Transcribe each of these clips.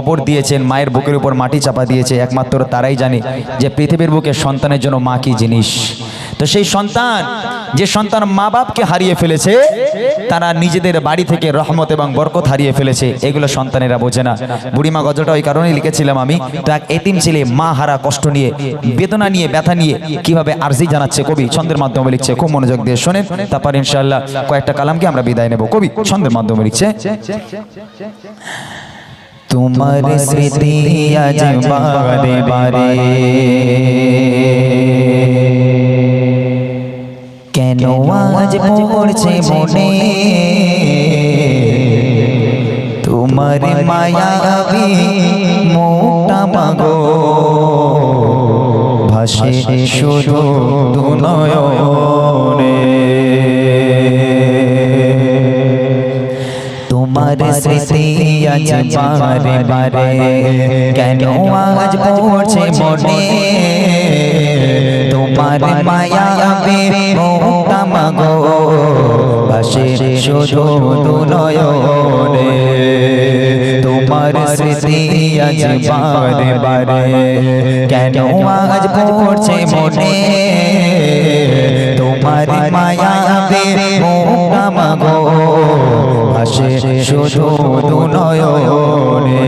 কবর দিয়েছেন, মায়ের বুকের উপর মাটি চাপা দিয়েছে, একমাত্র তারাই জানে যে পৃথিবীর বুকে সন্তানের জন্য মা কি জিনিস। তো সেই সন্তান, যে সন্তান মা বাপকে হারিয়ে ফেলেছে, তারা নিজেদের বাড়ি থেকে রহমত এবং বরকত হারিয়ে ফেলেছে, এগুলো সন্তানেরা বোঝে না। বুড়িমা গজলটা ওই কারণেই লিখেছিলাম আমি, তো এক এতিম ছেলে মা হারা কষ্ট নিয়ে, বেদনা নিয়ে, ব্যথা নিয়ে কীভাবে আর্জি জানাচ্ছে কবি? ছন্দের মাধ্যমে লিখছে, খুব মনোযোগ দিয়ে শোনেন, তারপর ইনশাল্লাহ কয়েকটা কালামকে আমরা বিদায় নেব। কবি, ছন্দের মাধ্যমে লিখছে তোমার স্মৃতি আজ বারে বারে কেন আজ পড়ছে মনে? তোমার মায়াবি মোটা মাগো। ভাসে শুধু দুনয়নে। আজ বারে বারে কেন আজ পড়ছে মনে তোমার মায়া মোটা মাগো। ভাসে শুধু দুনয়নে তোমার স্মৃতি আজ বারে বারে কেন আজ পড়ছে মনে তোমার মায়া মোটা মাগো। ভাসে শুধু দুনয়নে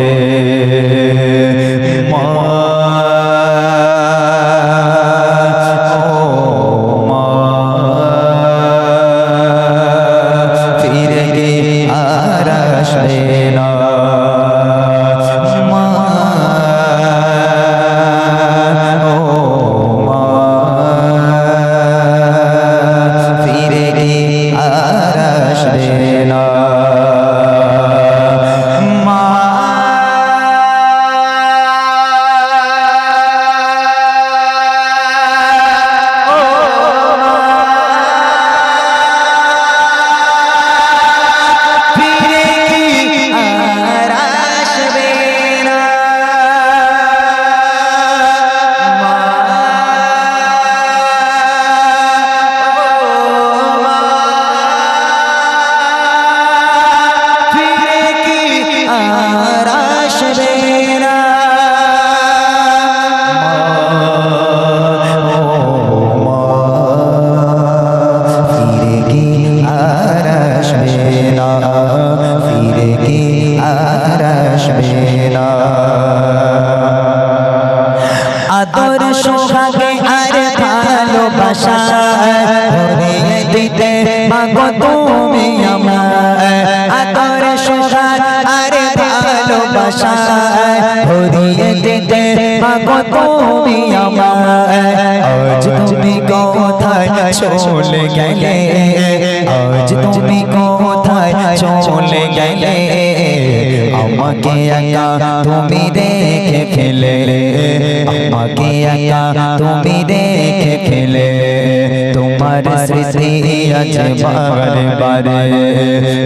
আছে বারে বারে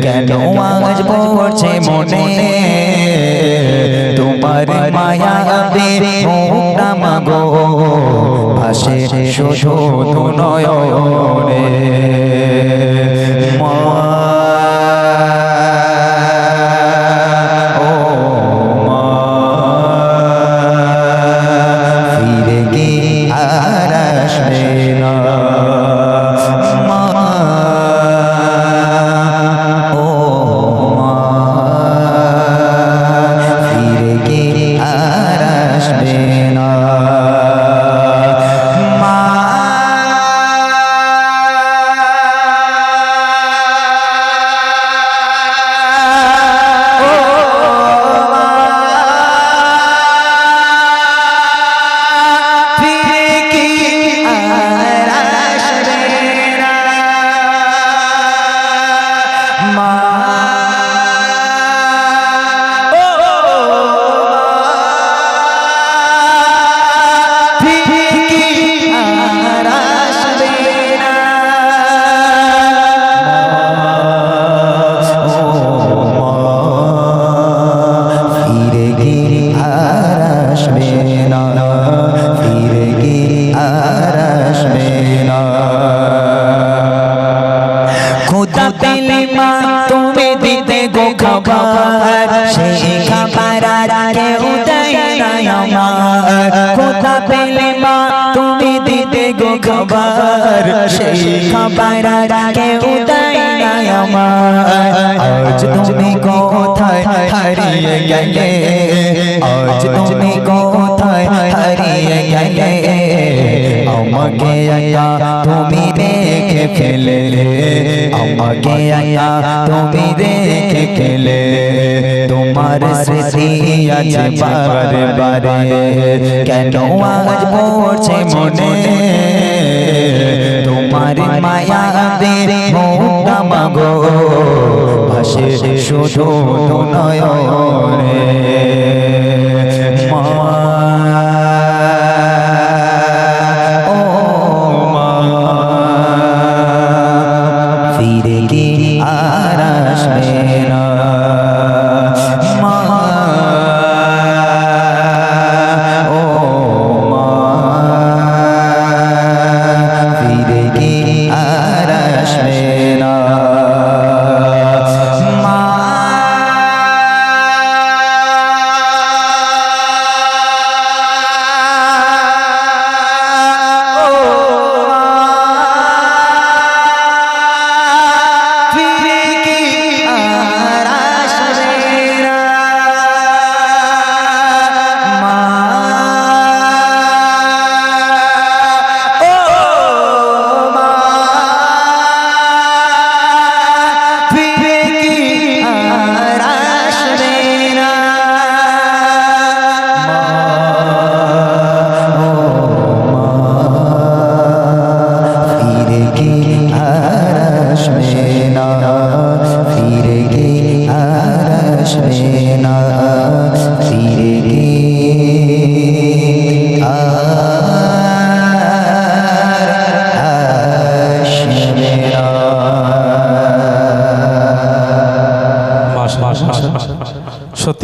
কেন আজ পড়ছে মনে? তোমার মায়া বেরে মাগো। ভাসে শুধু নয়নে। খাবার কেউ দেয় না আমার আজ তুমি কোথায় হারিয়ে গেলে আজ তুমি কোথায় হারিয়ে গেলে আমাকে একা তুমি রেখে ফেলে আমাকে একা তুমি রেখে ফেলে তোমার স্মৃতি আছে বারে বারে কেন আজ পড়ছে মনে মায়া দে মোটা মাগো। ভাসে শুধু নয়নে।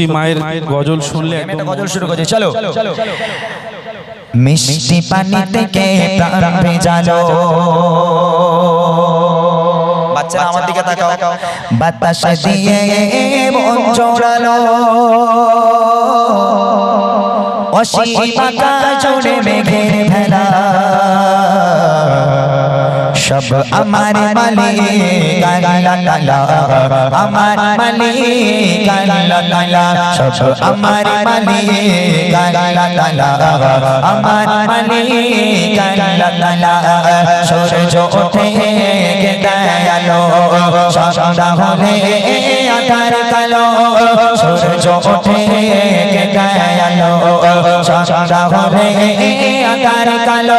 সত্যি মায়ের গজল শুনলে আমি একটা গজল শুরু করছি চলো। মিষ্টি পানি থেকে প্রাণ ভেজালো বাচ্চারা আমার দিকে তাকাও। বাতাস দিয়ে মন জোড়ালো। অসীম আকাশ জুড়ে মেঘের ভেলা। সব আমার মালিক আমার মালিক সব আমার মালিক আমার মালিক সূর্য ওঠে হলে আধার কালো সূর্য ওঠে হলে আধার কালো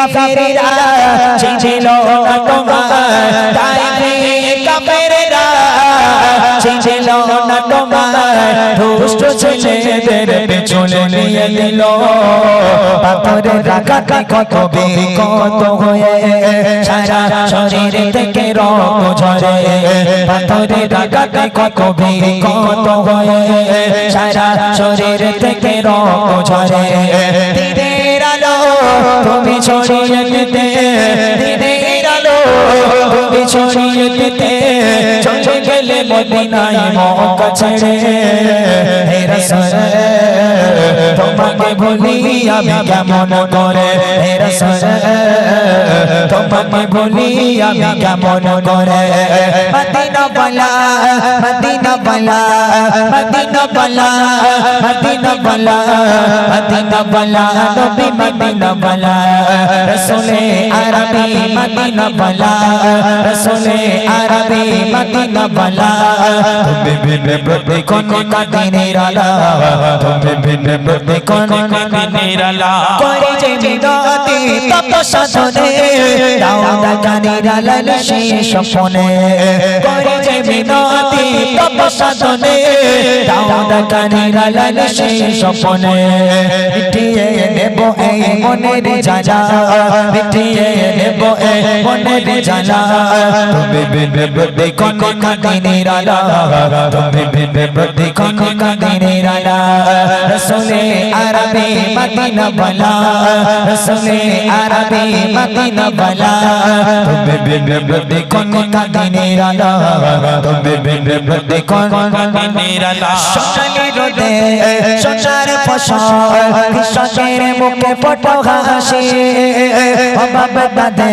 কাফিরা ছিল না তোমার তাই ফি ছিল না তোমার দুষ্ট ছেলেদের পেছনে নিয়ে দিল পাথরে রাখাতে কত বিকত হয়ে সারা শরীর থেকে রক্ত ঝরে। পাথরে রাখাতে কত বিকত হয়ে সারা শরীর থেকে রক্ত ঝরে। তুমি ছড়িয়ে দিতে দিনের আলো, তুমি ছড়িয়ে দিতে চলে গেলে মদিনায় মক্কা ছেড়ে, হে রাসূল। তোমাকে ভুলি আমি কেমন করে? তোমাকে ভুলি আমি কেমন করে? মদিনা বলা মদিনা বলা মদিনা বলা মদিনা বলা মদিনা বলা নবী মদিনা বলা রসুলে আরবি মদিনা বলা রসুলে আরবি মদিনা বলা তুমি ভিন্ন প্রতি কোন কাদিনের আলা, তুমি দেখুন দিনের আলা করে যে মিনতি তপ সাধনে দাউদ গানের লাল সেই স্বপনে মিটিয়ে নেব এই মনের জ্বালা মিটিয়ে নেব এই মনের জ্বালা তুমি বিবে দেখুন কাদিনের আলা তুমি বিবে দেখুন কাদিনের আলা রসুলে আরবি মদিনা বলা রসুলে আরবি মদিনা বলা। তুমি বিবে দেখুন কাদিনের আলা তুমি বিবে দেখুন দিনের আলা সোনালি রোদে সোনার ফসল কৃষকের মুখে ফটো হাসি। অভাব বাদে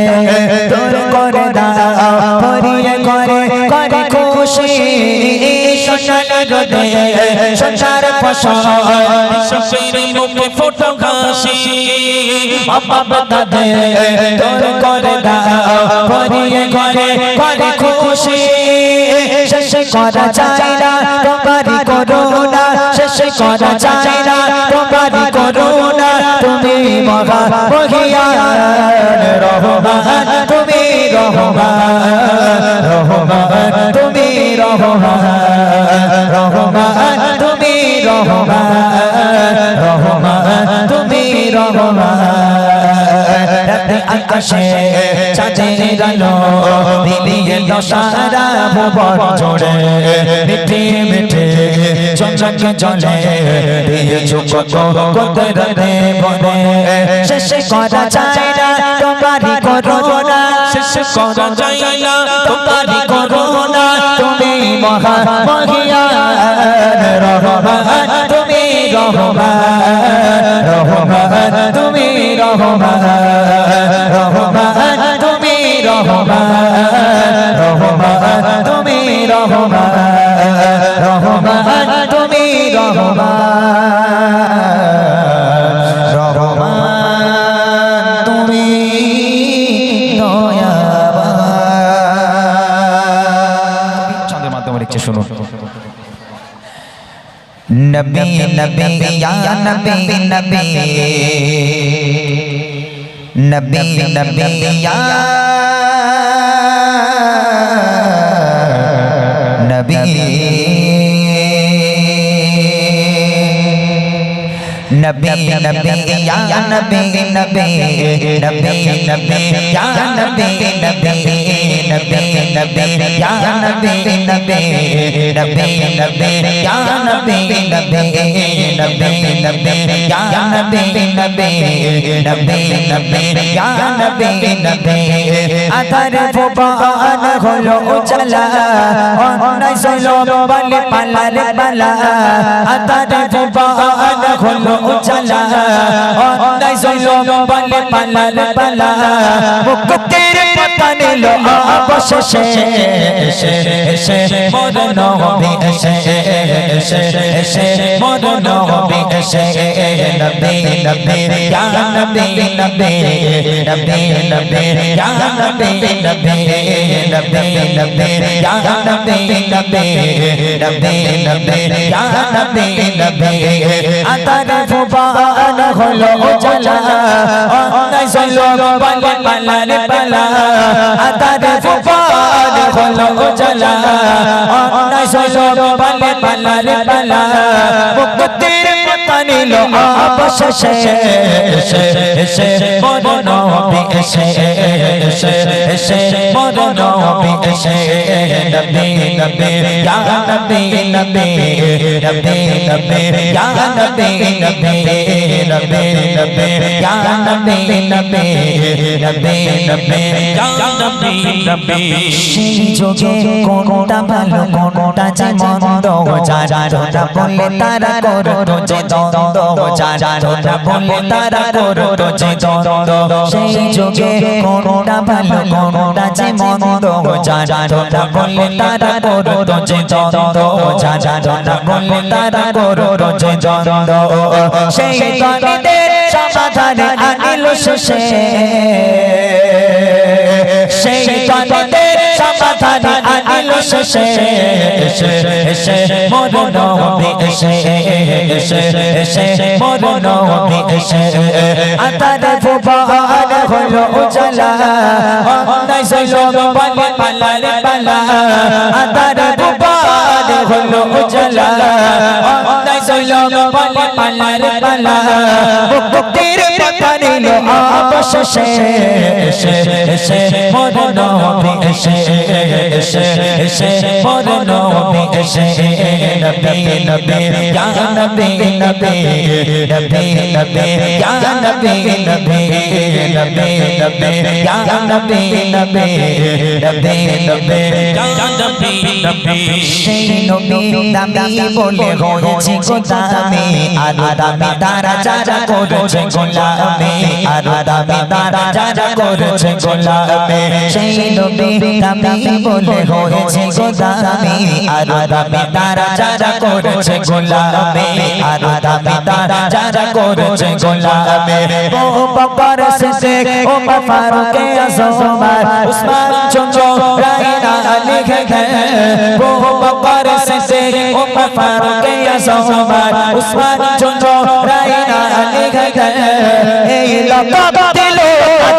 দূর করে দাও করে করে খুশি। রোদে সোনার ফসল। মুখে ফোটো হাসি বাদে দূর করে দাও করে করে খুশি। শেষ করা যায় না করুণা। শেষ করা যায় না তোমারই করুণা তুমি মহা মহিয়ান রহমান, তুমি রহমান রহমান, তুমি রহমান রহমান তুমি রহমান রহমান তুমি রহমান। আকাশে চাঁদের আলো দিলিয়ে দশারা ভুবন জোড়ে মিঠে মিঠে চঞ্চক জলে দিয়েছ কত কত বনে শেষ করা যায় না তোমারই করোনা শেষ করা যায় না তোমারই করোনা তুমি মহা মহিয়ান রহমান তুমি রহমান রহমান তুমি রহমান রহমান তুমি রহমান রহমান তুমি রহমান রহমান তুমি রহমান রহমান তুমি চাঁদের মাধ্যমে লিখছে শুনুন নবী নবী ইয়া নবী নবী নবী ইয়া নবী নবী নবী ইয়া নবী নবী নবী নবী ইয়া নবী নবী নবী নবী ইয়া নবী নবী নবী নবী ইয়া নবী নবী নবী নবী ইয়া নবী নবী নবী নবী ইয়া নবী নবী আধার ভুবন হলো উজালা অন্যায় সইল বলে পালার পালা আধার ভুবন হলো উজালা অন্যায় সইল বলে পালার পালা মুক্তির নিল অবশেষে মরণ হবে এসে এসে এসে মরণ হবে এসে নবী নবী ইয়া নবী নবী নবী নবী ইয়া নবী নবী নবী নবী ইয়া ইয়া হলো আতার ফুবান হলো উজালা অন্যায় সইল বলে পালার পালা মুক্তির পথ নিল অবশেষে এসে মরণ হবে এসে এসে এসে মরণ হবে এসে নবী নবী ইয়া নবী নবী নবী নবী ইয়া নবী নবী নবী নবী ইয়া নবী নবী নবী নবী ইয়া নবী নবী সেই যোগে কোনটা ভালো কোনটা বলে তারা করো যে দ্বন্দ্ব যারা বলে তারা করো যে দ্বন্দ্ব সেই যোগে কোনটা ভালো কোনটা যে মন্দ যারা বলে তারা করো যে দ্বন্দ্ব যারা বলে তারা করো যে সেই দ্বন্দ্বের সমাধান আনিল শেষে, এসে এসে মোর নবী এসে এসে এসে মোর নবী এসে। আতার ফুবান হলো উজালা, অন্যায় সইল বলে পালারে পালা। আতার ফুবান হলো উজালা, অন্যায় সইল বলে পালারে পালা। মুক্তির পথ নিল অবশেষে এসে এসে মোর নবী এসে এসে এসে ইয়া ইয়া ইয়া তারা যারা করেছে গোলামে সেই নবী দামি বলে হয়েছে গো দামি আর দামি তারা যারা করেছে গোলামে আর দামি তারা যারা করেছে গোলামে ও বকর সিদ্দিক ও ফারুক আজম উসমান চন্দ্র রায়না লিখে গেছে ও বকর সিদ্দিক ও ফারুক আজম উসমান চন্দ্র রায়না লিখে গেছে এই লকব দিল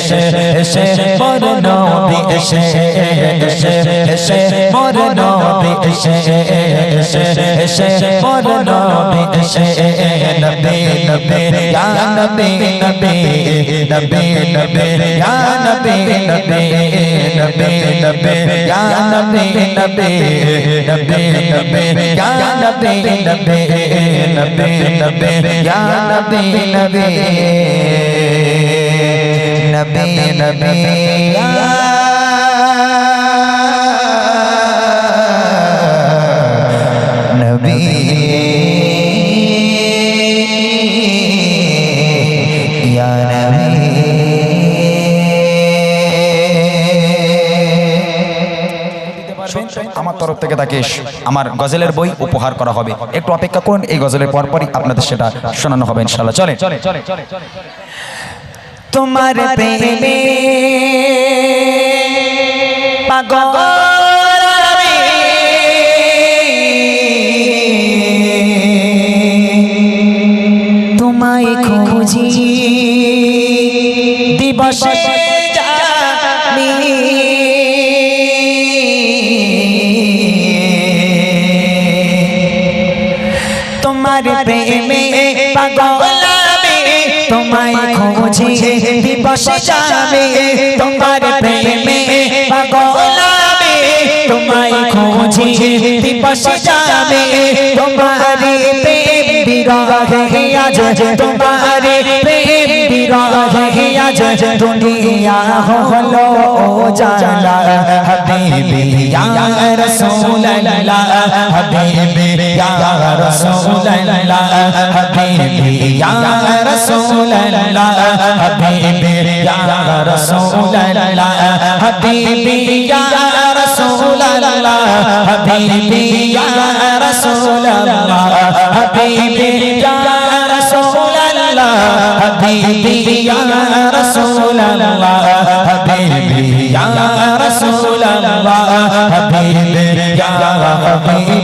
এসে এসে মোর নবী এসে এসে এসে মোর নবী এসে এসে এসে মোর নবী এসে নবী নবী ইয়া নবী নবী নবী নবী ইয়া নবী নবী নবী নবী ইয়া নবী নবী নবী নবী ইয়া নবী নবী নবী নবী ইয়া নবী নবী নবী নবী আমার তরফ থেকে তাকে আমার গজলের বই উপহার করা হবে। একটু অপেক্ষা করুন, এই গজলের পরপরই আপনাদের সেটা শোনানো হবে ইনশাল্লাহ চলে তোমার প্রেমে। পাগল। তোমায় খুঁজি। দিবসে তোমার প্রেমে খুঁজি দিবসে যাবে তোমার প্রেমে পাগল আমি তোমায় খুঁজি দিবসে যাবে তোমার প্রেম বিরহে আজ, তোমার প্রেম বিরহে আজ। দুনিয়া হলো জালা হাবিবি ইয়া রাসূলুল্লাহ, হাবিবি ইয়া রাসূলুল্লাহ, হাবিবি, ইয়া রাসূলুল্লাহ, হাবিবি, ইয়া রাসূলুল্লাহ, হাবিবি, ইয়া রাসূলুল্লাহ, হাবিবি, ইয়া রাসূলুল্লাহ, হাবিবি, ইয়া রাসূলুল্লাহ, হাবিবি, ইয়া রাসূলুল্লাহ, হাবিবি, ইয়া রাসূলুল্লাহ, হাবিবি, ইয়া হাবিবাল্লাহ হাবিবি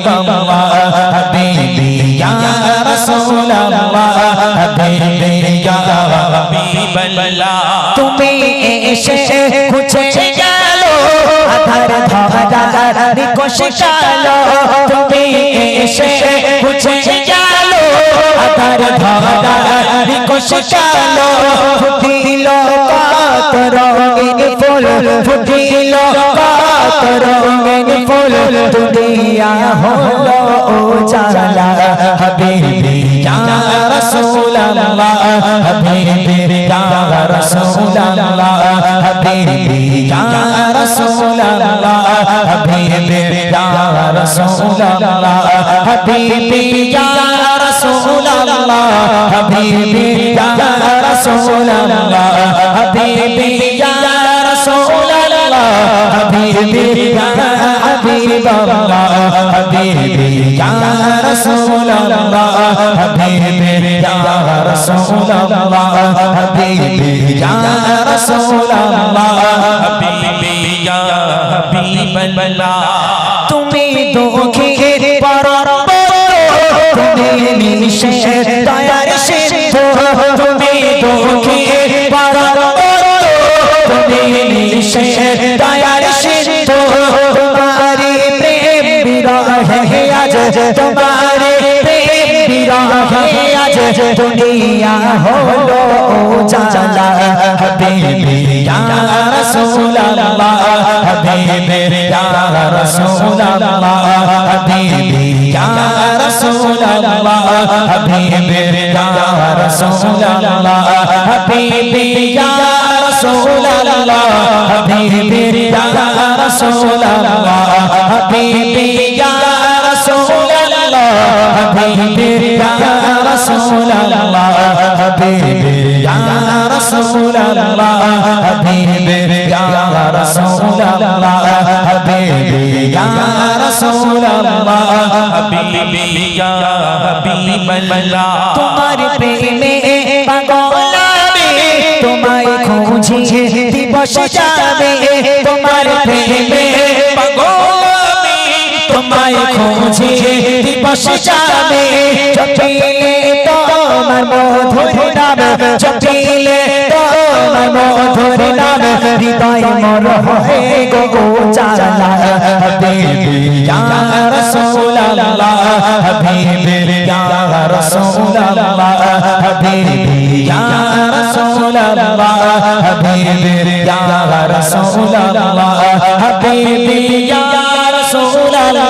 তুমি এসে খুঁজে গেল আধার ধারা গেল তুমি এসে খুঁজে গেল আধার ধারা নিকশে গেল ফুটিল কাত রঙিন ফুল ফুটিল কাত রঙিন ফুল দুনিয়া হলো জালা হাবিবি ইয়া রাসূলুল্লাহ, হাবিবি ইয়া রাসূলুল্লাহ, হাবিবি ইয়া রাসূলুল্লাহ, হাবিবি ইয়া রাসূলুল্লাহ, হাবিবি ইয়া رسول اللہ حبیبی یا رسول اللہ حبیبی یا رسول اللہ حبیبی یا حبیب اللہ حبیبی یا رسول اللہ حبیبی یا رسول اللہ حبیبی یا رسول اللہ حبیبی یا حبیب اللہ আজ তোমারি আজ দুনিয়া হলো জালা হাবিবি ইয়া রাসূলুল্লাহ, হাবিবি ইয়া রাসূলুল্লাহ, হাবিবি ইয়া রাসূলুল্লাহ, হাবিবি ইয়া রাসূলুল্লাহ, হাবিবি ইয়া রাসূলুল্লাহ, হাবিবি ইয়া রাসূলুল্লাহ, হাবিবি ইয়া Allah Habibi ya Rasul Allah Habibi ya Rasul Allah Habibi ya Rasul Allah Habibi ya Rasul Allah Habibi ya Habib Allah तुम्हारे प्रेमे पागल तुम्हारी खोजे दिवस जावे तुम्हारे प्रेमे তোমায় খুঁজে, দিবস যাবে। চপিলে তোমার মধুর নাম চপিলে তোমার মধুর নাম, হৃদয় মর হয়ে গো চালা। হাবিবি ইয়া রাসূলুল্লাহ, হাবিবি ইয়া রাসূলুল্লাহ, হাবিবি ইয়া রাসূলুল্লাহ, হাবিবি ইয়া রাসূলুল্লাহ, হাবিবি ইয়া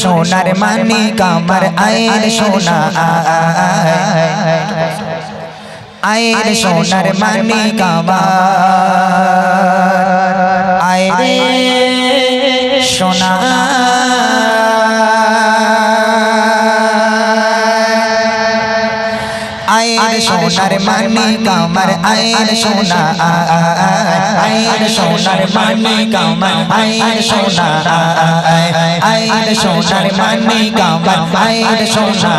সোনার মানি কামার আয়ের সোনা। আয়ের সোনার মানি কামার আয়ের সোনা। আয়ের সোনার মানি কামার আয়ের সোনা। আয়ের সোনার মানি কামার আয়ের সোনা আয়ের সোনার মানি কামার আয়ের সোনা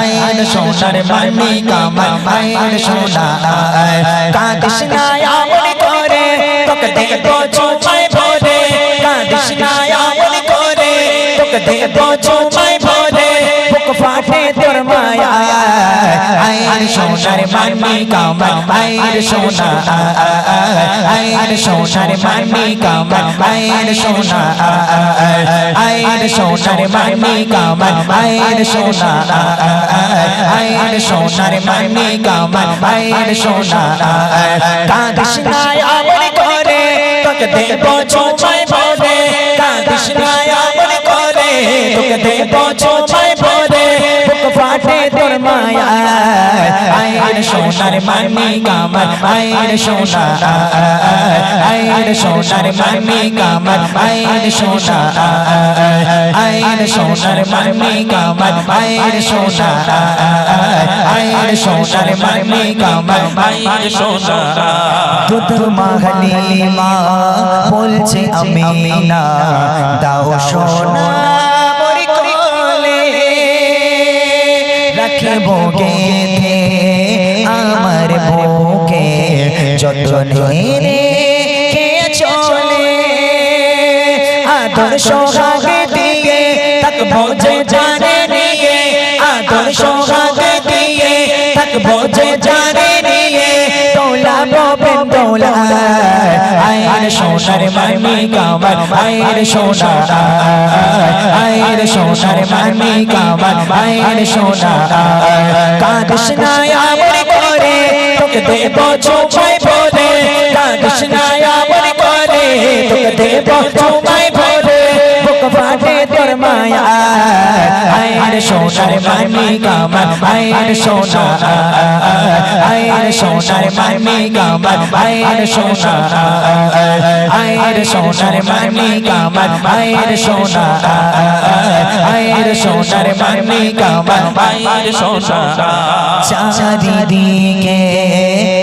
আয়ের সোনার মানি কামার আয়ের সোনা কাদিস না আমল করে, তোকে দেখব চুমাই ভরে। কাদিস না আমল করে, তোকে দেখব চুমাই তোর আয়ের সোনার মানি কামার আয়ের সোনা আয়ের সোনার মানি কামার আয়ের সোনা আয়ের সোনার মানি কামার আয়ের সোনা আয়ের সোনার মানি কামার আয়ের সোনা কাদিস না আমল করে তোকে দেবো চোচাই ভরে কাদিস না আমল করে তোকে দেবো ফাটে তোর মায়া আয়ের সোনার মানি কামার আয়ের সোনা আয়ের সোনার মানি কামার আয়ের সোনা আয়ের সোনার মানি কামার আয়ের সোনা আয়ের সোনার মানি কামার আয়ের সোনা মাহলিমা বলছে আমি না দাও সোনা। রাখব আমার বুকে যতনে রে কে চলে, আদর সোহাগে দিয়ে থাকব যে জানে নিয়ে, আদর সোহাগে দিয়ে থাকব যে জানে নিয়ে, দোলা ববেন দোলা, আয়ের সোনার মানি কামার আয়ের সোনা সোনার মানি কামার মায়ের সোনা কাদিস না আমর করে, তোকে দেব চুমাই ভরে। কাদিস না আমর করে, তোকে দেব চুমাই ভরে। ফাটে তোর মায়া আয়ের সোনার মানি কামার আয়ের সোনা আয়ের সোনার মানি কামার আয়ের সোনা আয়ের সোনার মানি কামার আয়ের সোনা আয়ের সোনার মানি কামার আয়ের সোনা চারিদিকে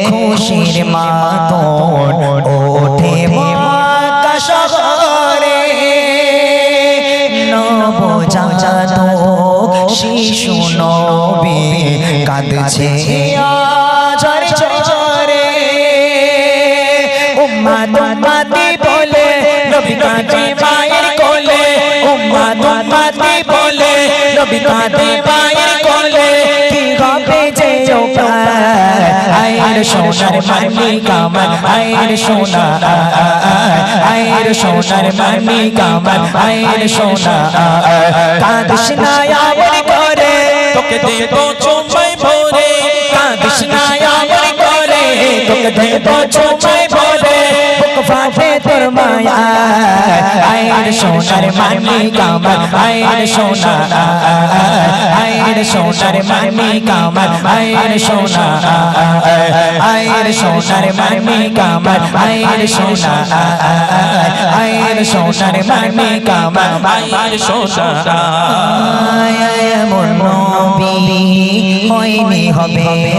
খুশির মাতন, ওঠে মক্কা শিশু নবী কাঁদছে ঝরে ঝরে উম্মাদ উম্মাদি বলে নবী কাঁদে উম্মাদ বলে, নবী কাঁদে মায়ের কোলে, কি হবে যে আয়ের সোনার মানি কামার, আয়ের সোনা, আয়ের সোনার মানি কামার, আয়ের সোনা। কাঁদিস না আমর করে, তোকে দেব চুমাই ভরে। কাঁদিস না চুমাই ভরে বুক ফাটে তোর মায়া। আয়ের সোনার মানি কামার আয়ের সোনা আয়ের সোনার মানি কামার আয়ের সোনা আয়ের সোনার মানি কামার আয়ের হবে।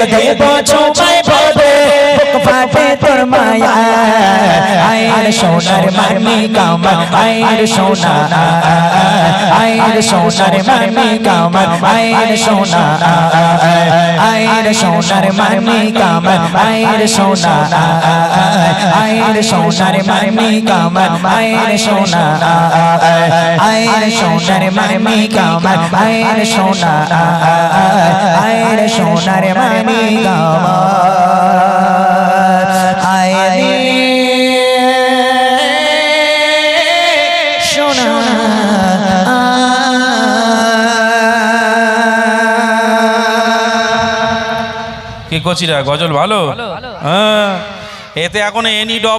তোকে দেব চুমাই ভরে বুক ফাটে তোর মায়া আয়ের সোনার মানি কামার আয়ের সোনা আয়ের সোনার মানি কামার আয়ের সোনা আয়ের সোনার মানি কামার আয়ের সোনা আয়ের সোনার মানি কামার আয়ের সোনা আয়ের সোনার মানি কামার আয়ের সোনা আয়ের সোনার মানি কামার কি করছিরা গজল ভালো? হ্যাঁ। এতে এখন এনি ডব